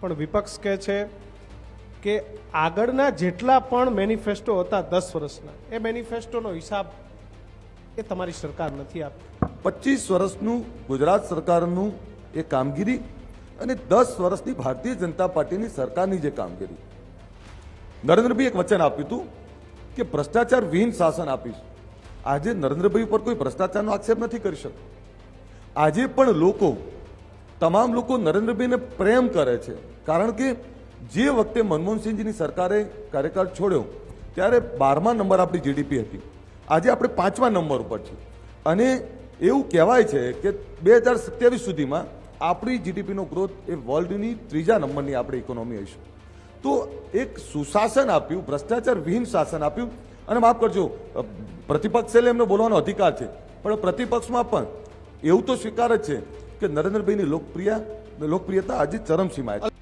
પણ વિપક્ષ કહે છે કે આગળના જેટલા પણ મેનિફેસ્ટો હતા દસ વર્ષના, એ મેનિફેસ્ટોનો હિસાબ એ તમારી સરકાર નથી આપતી. પચીસ વર્ષનું ગુજરાત સરકારનું એ કામગીરી અને દસ વર્ષની ભારતીય જનતા પાર્ટીની સરકારની જે કામગીરી. નરેન્દ્રભાઈ એક વચન આપ્યું હતું કે ભ્રષ્ટાચાર વિહીન શાસન આપીશ. આજે નરેન્દ્રભાઈ ઉપર કોઈ ભ્રષ્ટાચારનો આક્ષેપ નથી કરી શકતો. આજે પણ લોકો તમામ લોકો નરેન્દ્રભાઈને પ્રેમ કરે છે. કારણ કે જે વખતે મનમોહનસિંહજીની સરકારે કાર્યકાળ છોડ્યો, ત્યારે બારમા નંબર આપણી જીડીપી હતી. આજે આપણે પાંચમા નંબર ઉપર છે અને એવું કહેવાય છે કે બે હજાર સત્યાવીસ સુધીમાં આપણી જીડીપીનો ગ્રોથ એ વર્લ્ડની ત્રીજા નંબરની આપણી ઇકોનોમી હશે. તો એક સુશાસન આપ્યું, ભ્રષ્ટાચાર વિહીન શાસન આપ્યું. અને માફ કરજો પ્રતિપક્ષ એમને બોલવાનો અધિકાર છે. પણ પ્રતિપક્ષમાં પણ એવું તો સ્વીકાર જ છે કે નરેન્દ્રભાઈની લોકપ્રિય લોકપ્રિયતા આજે ચરમસીમાએ